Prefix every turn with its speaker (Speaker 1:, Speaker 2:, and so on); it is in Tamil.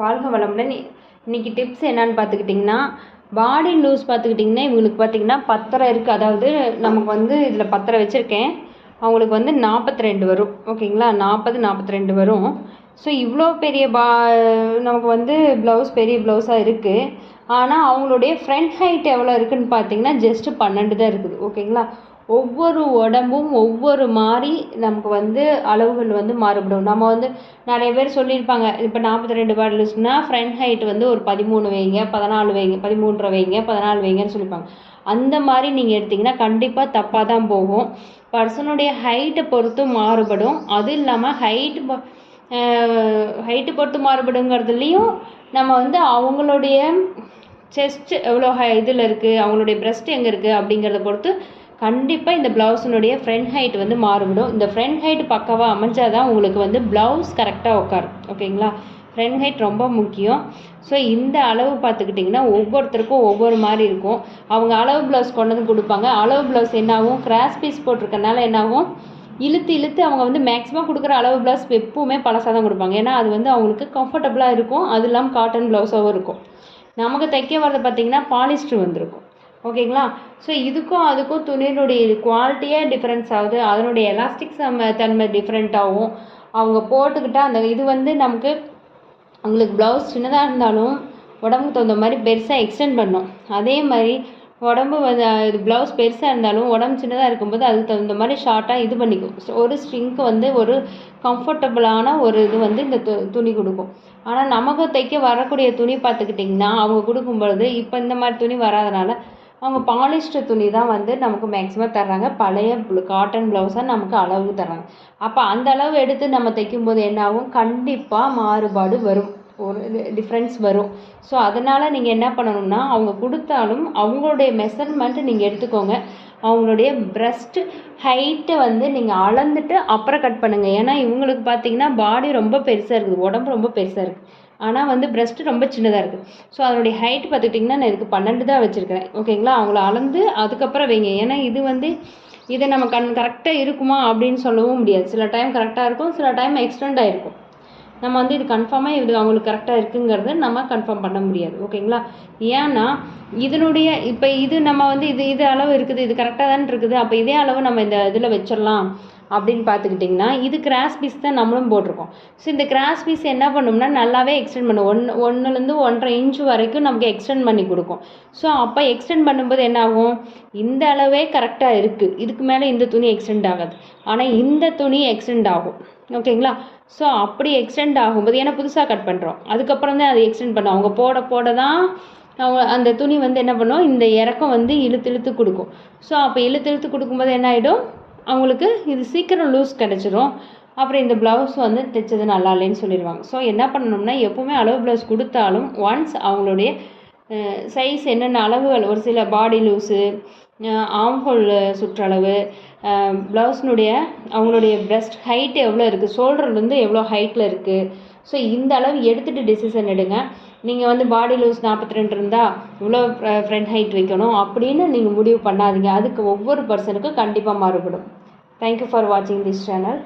Speaker 1: வாழ்க வளமுடன். இன்றைக்கி டிப்ஸ் என்னன்னு பார்த்துக்கிட்டிங்கன்னா பாடி லூஸ் பார்த்துக்கிட்டிங்கன்னா இவங்களுக்கு பார்த்திங்கன்னா பத்திரம் இருக்குது அதாவது நமக்கு வந்து இதில் பத்திரம் வச்சுருக்கேன். அவங்களுக்கு வந்து நாற்பத்தி ரெண்டு வரும். ஓகேங்களா? நாற்பது நாற்பத்தி ரெண்டு வரும். ஸோ இவ்வளோ பெரிய பா நமக்கு வந்து ப்ளவுஸ் பெரிய ப்ளவுஸாக இருக்குது ஆனால் அவங்களுடைய ஃப்ரண்ட் ஹைட் எவ்வளோ இருக்குதுன்னு பார்த்தீங்கன்னா ஜஸ்ட்டு பன்னெண்டு தான் இருக்குது. ஓகேங்களா? ஒவ்வொரு உடம்பும் ஒவ்வொரு மாதிரி நமக்கு வந்து அளவுகள் வந்து மாறுபடும். நம்ம வந்து நிறைய பேர் சொல்லியிருப்பாங்க இப்போ நாற்பத்தி ரெண்டு பாட்டில்ஸ்னா ஃப்ரண்ட் ஹைட் வந்து ஒரு பதிமூணு வைங்க பதினாலு வைங்க பதிமூன்றரை வைங்க பதினாலு வைங்கன்னு சொல்லியிருப்பாங்க அந்த மாதிரி நீங்கள் எடுத்திங்கன்னா கண்டிப்பாக தப்பாக தான் போகும். பர்சனுடைய ஹைட்டை பொறுத்து மாறுபடும். அது இல்லாமல் ஹைட்டு ஹைட்டு பொறுத்து மாறுபடுங்கிறதுலையும் நம்ம வந்து அவங்களுடைய செஸ்ட் எவ்வளோ ஹை இதில் இருக்குது அவங்களுடைய பிரஸ்ட் எங்கே இருக்குது அப்படிங்கிறத பொறுத்து கண்டிப்பாக இந்த ப்ளவுஸினுடைய ஃப்ரண்ட் ஹைட் வந்து மாறுபடும் இந்த ஃப்ரண்ட் ஹைட் பக்கவாக அமைஞ்சால் தான் உங்களுக்கு வந்து ப்ளவுஸ் கரெக்டாக உட்காரும். ஓகேங்களா? ஃப்ரண்ட் ஹைட் ரொம்ப முக்கியம். ஸோ இந்த அளவு பார்த்துக்கிட்டிங்கன்னா ஒவ்வொருத்தருக்கும் ஒவ்வொரு மாதிரி இருக்கும். அவங்க அளவு ப்ளவுஸ் கொண்டு வந்து கொடுப்பாங்க. அளவு ப்ளவுஸ் என்னாகும்? கிராஸ் பீஸ் போட்டிருக்கனால என்னாகும்? இழுத்து இழுத்து அவங்க வந்து மேக்ஸிமம் கொடுக்குற அளவு ப்ளவுஸ் எப்பவுமே பழசாக தான் கொடுப்பாங்க. ஏன்னா அது வந்து அவங்களுக்கு கம்ஃபர்டபுளாக இருக்கும். அது இல்லாமல் காட்டன் ப்ளவுஸாகவும் இருக்கும். நமக்கு தைக்க வரது பார்த்திங்கன்னா பாலிஸ்டர் வந்திருக்கும். ஓகேங்களா? ஸோ இதுக்கும் அதுக்கும் துணியினுடைய குவாலிட்டியே டிஃப்ரென்ஸ் ஆகுது? அதனுடைய எலாஸ்டிக் சம தன்மை டிஃப்ரெண்ட்டாகவும் அவங்க போட்டுக்கிட்டால் அந்த இது வந்து நமக்கு அவங்களுக்கு ப்ளவுஸ் சின்னதாக இருந்தாலும் உடம்புக்கு தகுந்த மாதிரி பெருசாக எக்ஸ்டெண்ட் பண்ணும். அதே மாதிரி உடம்பு வந்து இது ப்ளவுஸ் பெருசாக இருந்தாலும் உடம்பு சின்னதாக இருக்கும்போது அதுக்கு தகுந்த மாதிரி ஷார்ட்டாக இது பண்ணிக்கும். ஒரு ஸ்ட்ரிங்க்கு வந்து ஒரு கம்ஃபர்டபுளான ஒரு இது வந்து இந்த து துணி கொடுக்கும். ஆனால் நமக்கு தைக்க வரக்கூடிய துணி பார்த்துக்கிட்டிங்கன்னா அவங்க கொடுக்கும் பொழுது இப்போ இந்த மாதிரி துணி வராதனால அவங்க பாலிஸ்டர் துணி தான் வந்து நமக்கு மேக்ஸிமம் தர்றாங்க. பழைய காட்டன் ப்ளவுஸாக நமக்கு அளவு தர்றாங்க. அப்போ அந்த அளவு எடுத்து நம்ம தைக்கும்போது என்ன ஆகும் கண்டிப்பாக மாறுபாடு வரும். ஒரு டிஃப்ரென்ஸ் வரும். ஸோ அதனால் நீங்கள் என்ன பண்ணணும்னா அவங்க கொடுத்தாலும் அவங்களுடைய மெஷர்மெண்ட்டு நீங்கள் எடுத்துக்கோங்க. அவங்களுடைய பிரஸ்ட் ஹைட்டை வந்து நீங்கள் அளந்துட்டு அப்புறம் கட் பண்ணுங்கள் ஏன்னா இவங்களுக்கு பார்த்தீங்கன்னா பாடி ரொம்ப பெருசாக இருக்குது. உடம்பு ரொம்ப பெருசாக இருக்குது ஆனால் வந்து ப்ரெஸ்ட்டு ரொம்ப சின்னதாக இருக்குது ஸோ அதனுடைய ஹைட் பார்த்துக்கிட்டிங்கன்னா நான் இதுக்கு பன்னெண்டு தான் வச்சுருக்கிறேன். ஓகேங்களா அவங்கள அளந்து அதுக்கப்புறம் வைங்க. ஏன்னா இது வந்து இதை நம்ம கண் கரெக்டாக இருக்குமா அப்படின்னு சொல்லவும் முடியாது. சில டைம் கரெக்டாக இருக்கும் சில டைம் எக்ஸ்டெண்ட் ஆகிருக்கும் நம்ம வந்து இது கன்ஃபார்மாக இது அவங்களுக்கு கரெக்டாக இருக்குங்கிறத நம்ம கன்ஃபார்ம் பண்ண முடியாது. ஓகேங்களா ஏன்னா இதனுடைய இப்போ இது நம்ம வந்து இது இது அளவு இருக்குது இது கரெக்டாக தான் இருக்குது. அப்போ இதே அளவு நம்ம இந்த இதில் வச்சிடலாம். அப்படின்னு பார்த்துக்கிட்டிங்கன்னா இது கிராஸ் பீஸ் தான் நம்மளும் போட்டிருக்கோம். ஸோ இந்த கிராஸ் பீஸ் என்ன பண்ணும்னா நல்லாவே எக்ஸ்டெண்ட் பண்ணும். ஒன் ஒன்றுலேருந்து ஒன்றரை இன்ச்சு வரைக்கும் நமக்கு எக்ஸ்டெண்ட் பண்ணி கொடுக்கும். ஸோ அப்போ எக்ஸ்டெண்ட் பண்ணும்போது என்ன ஆகும்? இந்த அளவே கரெக்டாக இருக்குது இதுக்கு மேலே இந்த துணி எக்ஸ்டெண்ட் ஆகாது. ஆனால் இந்த துணி எக்ஸ்டெண்ட் ஆகும். ஓகேங்களா? ஸோ அப்படி எக்ஸ்டெண்ட் ஆகும்போது ஏன்னா புதுசாக கட் பண்ணுறோம் அதுக்கப்புறம் தான் அது எக்ஸ்டெண்ட் பண்ணும். அவங்க போட போட தான் அவங்க அந்த துணி வந்து என்ன பண்ணும்? இந்த இறக்கம் வந்து இழுத்து இழுத்து கொடுக்கும். ஸோ அப்போ இழுத்து இழுத்து கொடுக்கும்போது என்ன ஆகிடும் அவங்களுக்கு இது சீக்கிரம் லூஸ் கிடச்சிரும். அப்புறம் இந்த ப்ளவுஸ் வந்து தைச்சது நல்லா இல்லைன்னு சொல்லிடுவாங்க. ஸோ என்ன பண்ணணும்னா எப்போவுமே அளவு ப்ளவுஸ் கொடுத்தாலும் ஒன்ஸ் அவங்களுடைய சைஸ் என்னென்ன அளவுகள் ஒரு சில பாடி லூஸு ஆம்ஹோல் சுற்றளவு ப்ளவுஸ்னுடைய அவங்களுடைய பிரஸ்ட் ஹைட் எவ்வளோ இருக்குது ஷோல்டர்லேருந்து எவ்வளோ ஹைட்டில் இருக்குது ஸோ இந்த அளவு எடுத்துகிட்டு டிசிஷன் எடுங்க. நீங்கள் வந்து பாடி லூஸ் நாற்பத்தி ரெண்டு இருந்தால் இவ்வளோ ஃப்ரண்ட் ஹைட் வைக்கணும் அப்படின்னு நீங்கள் முடிவு பண்ணாதீங்க. அதுக்கு ஒவ்வொரு பர்சனுக்கும் கண்டிப்பாக மாறுபடும். தேங்க்யூ ஃபார் வாட்சிங் திஸ் சேனல்